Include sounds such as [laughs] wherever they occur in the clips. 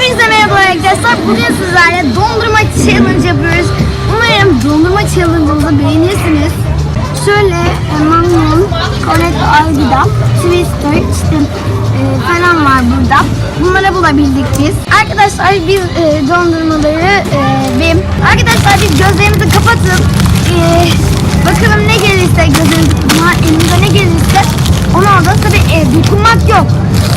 Hepinize merhaba arkadaşlar. Bugün sizlerle dondurma challenge yapıyoruz. Umarım dondurma challenge'ımızı beğenirsiniz. Şöyle e, Magnum, Cornetto Algida, Twister işte e, falan var burada. Bunları bulabildik biz. Arkadaşlar biz e, dondurmaları e, bir... Arkadaşlar biz gözlerimizi kapatıp e, bakalım ne gelirse gözlerimizi kapatma, elimizde ne gelirse onu alacağız. Tabii e, dokunmak yok.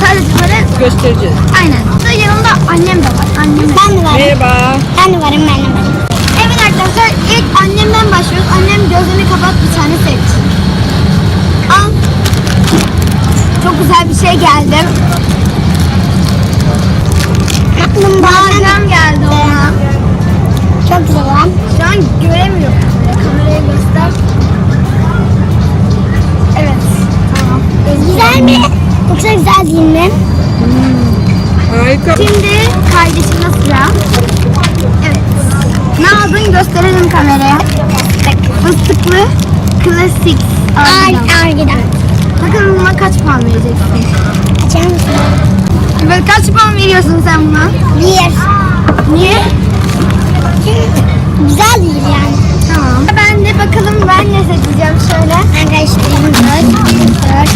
Sadece böyle Göstereceğiz. Aynen. Burada yanımda annem de var. Annem de. Ben de varım. Merhaba. Ben de varım ben de varım. Evet arkadaşlar ilk annemden başlıyoruz. Annem gözünü kapat bir tane seç. Al. Çok güzel bir şey geldi. Aklım Badem geldi ona. Çok güzel lan. Şu an göremiyorum. Kameraya göster. Evet. Tamam. Güzel mi? Yoksa güzel değil mi? Harika. Şimdi kardeşime sıra. Evet. Ne aldın gösterelim kameraya. Fıstıklı klasik. Ar, Argida. argıdan. Bakalım buna kaç puan vereceksin? Açar mısın? Evet kaç puan veriyorsun sen buna? Bir. Niye? Güzel değil yani. Tamam. Ben de bakalım ben ne seçeceğim şöyle. Arkadaşlar dört, dört,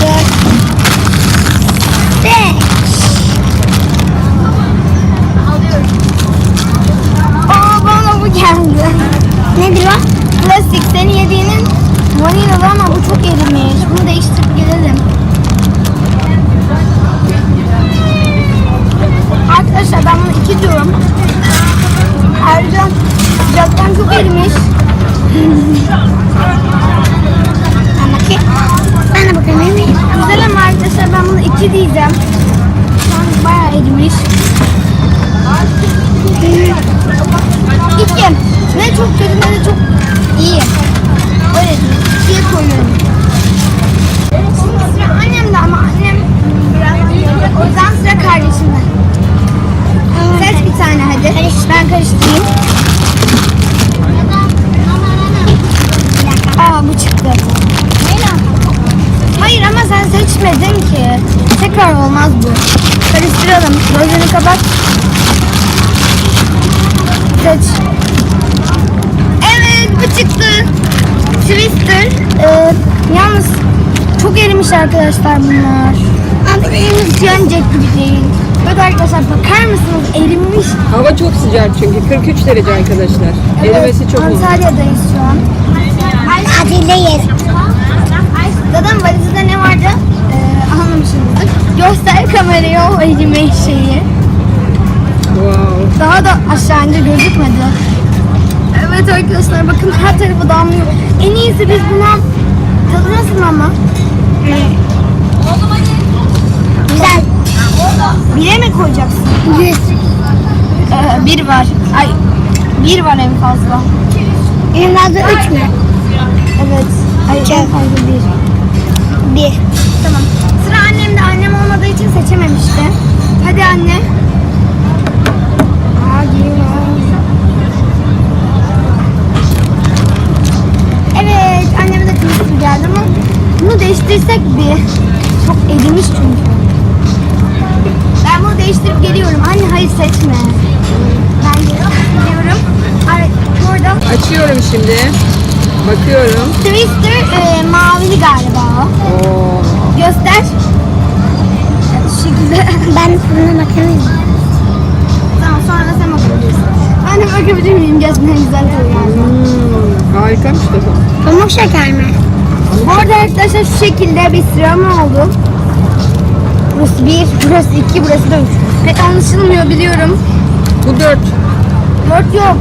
dört. Aa bana bu geldi. Nedir o? Klasik senin yediğinin vanilyalı ama bu çok erimiş. Bunu değiştirip gelelim. Arkadaşlar ben iki diyorum. Ayrıca sıcaktan çok erimiş. De bakayım. değil mi? Güzel ama arkadaşlar ben bunu iki diyeceğim. Şu an bayağı erimiş. İki. Ne çok kötü ne de çok iyi. Öyle değil. İkiye koyuyorum. Şimdi sıra annemde ama annem birazdan gelecek. O yüzden sıra kardeşimde. Seç bir tane hadi. Ben karıştırayım. Aa bu çıktı. Hayır ama sen seçmedin ki. Tekrar olmaz bu. Karıştıralım. Gözünü kapat. Seç. Evet bu çıktı. Twister. Ee, yalnız çok erimiş arkadaşlar bunlar. Benim Hiç yenecek gibi değil. Evet arkadaşlar bakar mısınız erimiş. Hava çok sıcak çünkü 43 derece arkadaşlar. Erimesi çok uzun. Antalya'dayız şu an. tatildeyiz. Zaten valizde ne vardı? Ee, anlamışsınızdır. Göster kameraya o erime şeyi. Wow. Daha da aşağı ince gözükmedi. Evet arkadaşlar bakın her tarafı damlıyor. En iyisi biz buna tadı nasıl ama? Güzel. Bire mi koyacaksın? Yüz. Ee, bir var. Ay bir var en fazla. En fazla üç mü? Evet. Ay en fazla bir. Bir. Tamam. Olmadığı için seçememişti. Hadi anne. Evet. Anneme de kırmızı geldi ama bunu değiştirsek bir. Çok erimiş çünkü. Ben bunu değiştirip geliyorum. Anne hayır seçme. Ben geliyorum. Ay, burada Açıyorum şimdi. Bakıyorum. Twister e, mavili galiba o. Oo. Göster. Şu şekilde. Ben buna bakamıyorum. tamam sonra sen bakabilirsin. Ben de bakabilir miyim? Gerçekten güzel galiba. Hmm, harikamış da bu. Pamuk şeker mi? Bu arada arkadaşlar şu şekilde bir sıralama oldu. Burası bir, burası iki, burası da üç. Pek anlaşılmıyor biliyorum. Bu 4. Dört yok.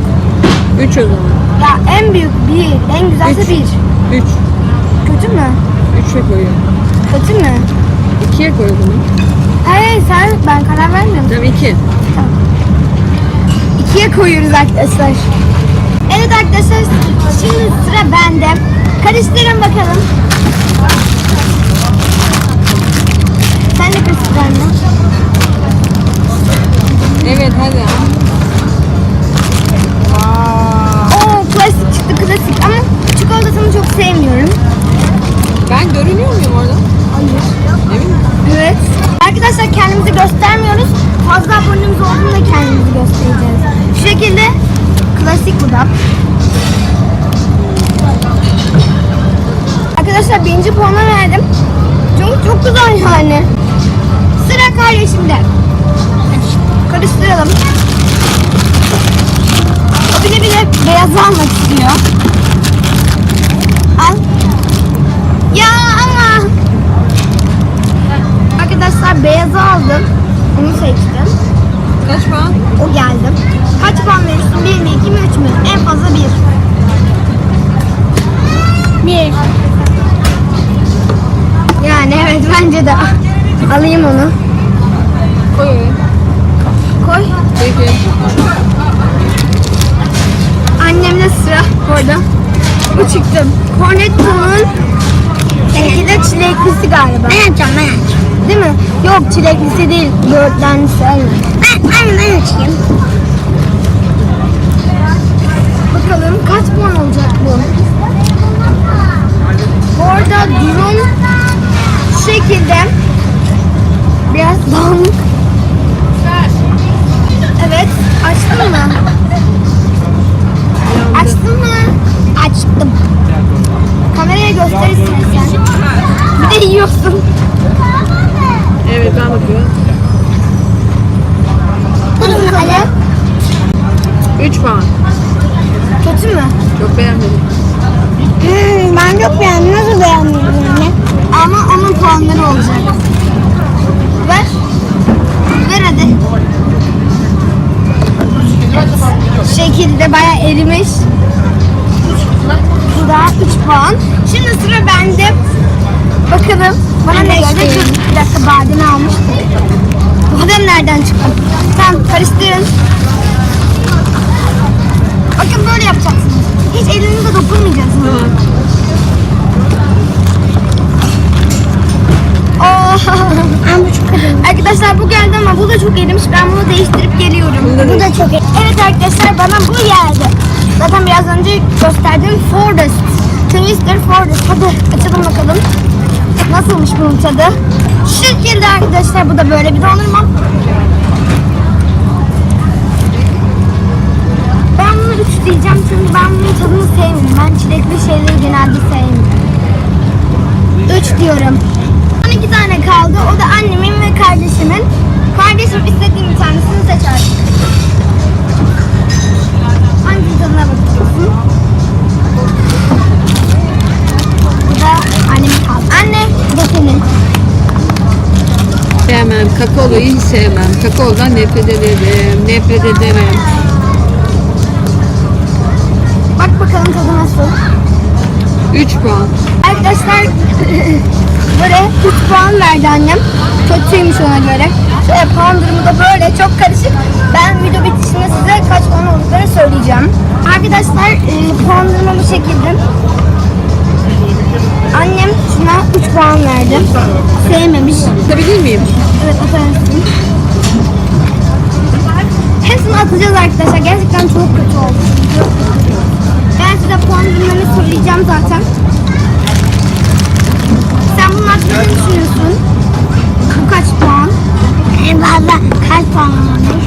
3 o zaman. Ya en büyük bir, en güzelse Üç. bir. 3. Kötü mü? 3'e koyuyorum. Kötü mü? 2'ye koy o zaman. Hayır sen ben karar vermiyorum. Tamam 2. İkiye koyuyoruz arkadaşlar. Evet arkadaşlar şimdi sıra bende. Karıştırın bakalım. Sen de karıştır anne. Evet hadi. az daha burnumuz olduğunda kendimizi göstereceğiz. Şu şekilde klasik bu. Arkadaşlar birinci puanı verdim. Çok çok güzel yani. Sıra kardeşimde. Karıştıralım. O bile bile beyazı almak istiyor. Al. Puan? O geldi. Kaç puan verirsin? 1 mi, 2 mi, 3 mü? En fazla 1. Bir. Yani evet bence de. Alayım onu. Koy. Koy. Peki. Annemle sıra orada. Bu çıktı. Cornetto'nun seninki de çileklisi galiba. Ben açacağım ben açacağım. Değil mi? Yok çileklisi değil. Böğürtlenlisi. aynen. Açayım. Bakalım kaç puan olacak bu? Bu arada durum şu şekilde biraz dağınık. Evet, açtın mı? 3 puan. Kötü mü? Çok beğenmedim. Hmm, ben çok beğendim. Nasıl beğenmedin anne? Ama onun puanları olacak. Ver. Ver hadi. Şekilde bayağı erimiş. Bu da 3 puan. Şimdi sıra bende. Bakalım bana ne geldi? Bir dakika bademi almıştım. Badem nereden çıktı? Tamam karıştırın. Bakın böyle yapacaksınız. Hiç elinize dokunmayacaksınız. Oh. Acı. Arkadaşlar bu geldi ama bu da çok erimiş. Ben bunu değiştirip geliyorum. Bu da çok acı. Evet arkadaşlar bana bu geldi. Zaten biraz önce gösterdiğim Forest. Twister Forest. Hadi açalım bakalım. Nasılmış bunun tadı? Şekilde arkadaşlar bu da böyle bir dondurma. Genelde sevmiyorum. 3 diyorum. 12 tane kaldı. O da annemin ve kardeşimin. Kardeşim istediğim bir tanesini seçer. Hangi tadına bakıyorsun? Bu da annemin kaldı. Anne, bu da senin. Sevmem. Kakaoluyu hiç sevmem. Kakaodan nefret ederim. Nefret ederim. Bak bakalım tadı nasıl. 3 puan. Arkadaşlar [laughs] böyle 3 puan verdi annem. Kötüymüş ona göre. Şöyle puan durumu da böyle çok karışık. Ben video bitişinde size kaç puan olduklarını söyleyeceğim. Arkadaşlar e, puan durumu bu şekilde. Annem şuna 3 puan verdi. Sevmemiş. Atabilir miyim? Evet atarsın. Hepsini atacağız arkadaşlar. Gerçekten çok kötü oldu. Ben size puan durumlarını söyleyeceğim zaten. Sen bunun hakkında ne düşünüyorsun? Kaç puan? En fazla kaç puan almış?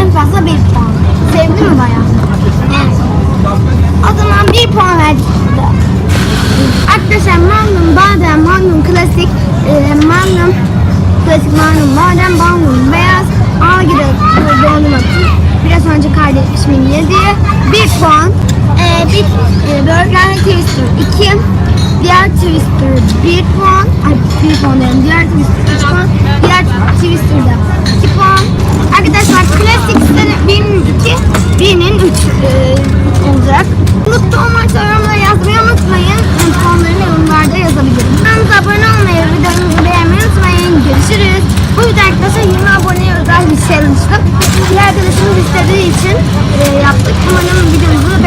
En fazla bir puan. Sevdi mi bayağı? Evet. O zaman bir puan verdik. Arkadaşlar Magnum Badem, Magnum Klasik, e, Magnum Klasik Magnum Badem, Magnum Beyaz, Algida dondurma. Biraz önce kardeşimin yediği bir puan. E, bir e, Burger Twister 2, diğer Twister 1 puan, ay 1 puan diyorum, diğer Twister 3 puan, diğer Twister'da 2 puan. Arkadaşlar klasik sene 1'inin 2, 1'inin 3 olacak. Mutlu olmakta yorumlara yazmayı unutmayın. Yani Puanlarını yorumlarda yazabilirim. Kanalımıza abone olmayı, videomuzu beğenmeyi unutmayın. Görüşürüz. Bu video arkadaşlar 20 aboneye özel bir challenge'dı. Bir arkadaşımız istediği için e, yaptık. Umarım videomuzu